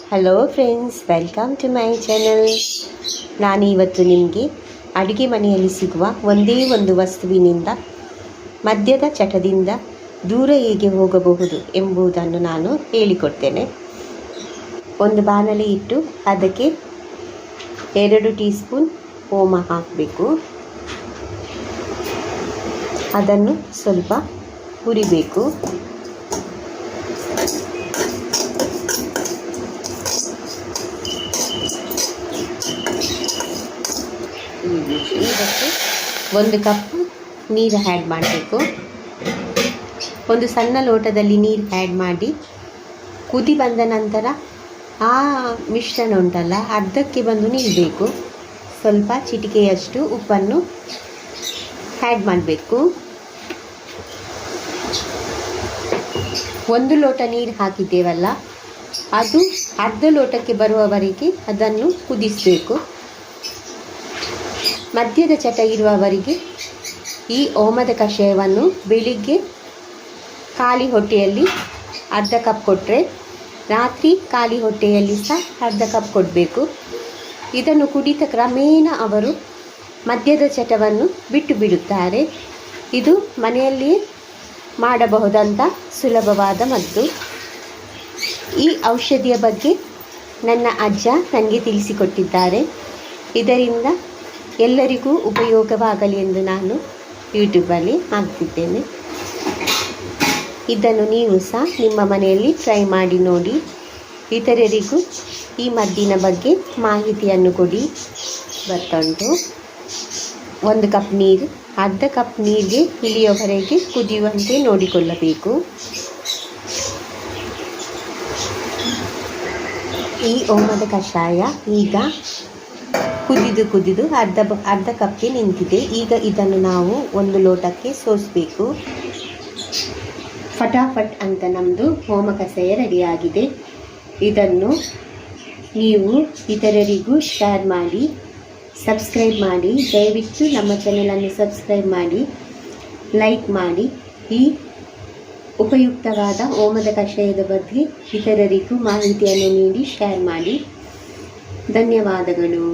Hello friends welcome to my channel ನಾನಿವತ್ತು ನಿಮಗೆ ಅಡುಗೆ ಮನೆಯಲ್ಲಿ ಸಿಗುವ ಒಂದೇ ಒಂದು ವಸ್ತುವಿನಿಂದ, ಮದ್ಯದ ಚಟದಿಂದ ದೂರ ಹೇಗೆ ಹೋಗಬಹುದು ಎಂಬುದನ್ನು ನಾನು ಹೇಳಿಕೊಡ್ತೇನೆ. ಒಂದು ಬಾಣಲೆ ಇಟ್ಟು ಅದಕ್ಕೆ ಎರಡು ಟೀ ಸ್ಪೂನ್ ಹೋಮ ಹಾಕಬೇಕು. ಅದನ್ನು ಸ್ವಲ್ಪ ಹುರಿಬೇಕು. ಇದಕ್ಕೆ ಒಂದು ಕಪ್ ನೀರು ಆ್ಯಡ್ ಮಾಡಬೇಕು. ಒಂದು ಸಣ್ಣ ಲೋಟದಲ್ಲಿ ನೀರು ಆ್ಯಡ್ ಮಾಡಿ, ಕುದಿ ಬಂದ ನಂತರ ಆ ಮಿಶ್ರಣ ಉಂಟಲ್ಲ, ಅರ್ಧಕ್ಕೆ ಬಂದು ನಿಲ್ಲಬೇಕು ಸ್ವಲ್ಪ ಚಿಟಿಕೆಯಷ್ಟು ಉಪ್ಪನ್ನು ಆ್ಯಡ್ ಮಾಡಬೇಕು. ಒಂದು ಲೋಟ ನೀರು ಹಾಕಿದ್ದೇವಲ್ಲ, ಅದು ಅರ್ಧ ಲೋಟಕ್ಕೆ ಬರುವವರೆಗೆ ಅದನ್ನು ಕುದಿಸಬೇಕು. ಮದ್ಯದ ಚಟ ಇರುವವರಿಗೆ ಈ ಓಮದ ಕಷಾಯವನ್ನು ಬೆಳಿಗ್ಗೆ ಖಾಲಿ ಹೊಟ್ಟೆಯಲ್ಲಿ ಅರ್ಧ ಕಪ್ ಕೊಟ್ಟರೆ ರಾತ್ರಿ ಖಾಲಿ ಹೊಟ್ಟೆಯಲ್ಲಿ ಸಹ ಅರ್ಧ ಕಪ್ ಕೊಡಬೇಕು. ಇದನ್ನು ಕುಡಿತ ಕ್ರಮೇಣ ಅವರು ಮದ್ಯದ ಚಟವನ್ನು ಬಿಟ್ಟು ಬಿಡುತ್ತಾರೆ. ಇದು ಮನೆಯಲ್ಲಿಯೇ ಮಾಡಬಹುದಂತ ಸುಲಭವಾದ ಮದ್ದು. ಈ ಔಷಧಿಯ ಬಗ್ಗೆ ನನ್ನ ಅಜ್ಜ ನನಗೆ ತಿಳಿಸಿಕೊಟ್ಟಿದ್ದಾರೆ. ಇದರಿಂದ ಎಲ್ಲರಿಗೂ ಉಪಯೋಗವಾಗಲಿ ಎಂದು ನಾನು ಯೂಟ್ಯೂಬಲ್ಲಿ ಹಾಕ್ತಿದ್ದೇನೆ. ಇದನ್ನು ನೀವು ಸಹ ನಿಮ್ಮ ಮನೆಯಲ್ಲಿ ಟ್ರೈ ಮಾಡಿ ನೋಡಿ. ಇತರರಿಗೂ ಈ ಮದ್ದಿನ ಬಗ್ಗೆ ಮಾಹಿತಿಯನ್ನು ಕೊಡಿ. ಬರ್ತಾ ಒಂದು ಕಪ್ ನೀರು, ಅರ್ಧ ಕಪ್ ನೀರಿಗೆ ಇಳಿಯೋವರೆಗೆ ಕುದಿಯುವಂತೆ ನೋಡಿಕೊಳ್ಳಬೇಕು. ಈ ಓಮದ ಕಷಾಯ ಈಗ ಕುದಿದು ಕುದಿದು ಅರ್ಧ ಅರ್ಧ ಕಪ್ಗೆ ನಿಂತಿದೆ. ಈಗ ಇದನ್ನು ನಾವು ಒಂದು ಲೋಟಕ್ಕೆ ಸೋಸಬೇಕು. ಫಟಾಫಟ್ ಅಂತ ನಮ್ಮದು ಹೋಮ ಕಷಾಯ ರೆಡಿಯಾಗಿದೆ. ಇದನ್ನು ನೀವು ಇತರರಿಗೂ ಶೇರ್ ಮಾಡಿ, ಸಬ್ಸ್ಕ್ರೈಬ್ ಮಾಡಿ. ದಯವಿಟ್ಟು ನಮ್ಮ ಚಾನೆಲನ್ನು ಸಬ್ಸ್ಕ್ರೈಬ್ ಮಾಡಿ, ಲೈಕ್ ಮಾಡಿ. ಈ ಉಪಯುಕ್ತವಾದ ಹೋಮದ ಕಷಾಯದ ಬಗ್ಗೆ ಇತರರಿಗೂ ಮಾಹಿತಿಯನ್ನು ನೀಡಿ ಶೇರ್ ಮಾಡಿ. ಧನ್ಯವಾದಗಳು.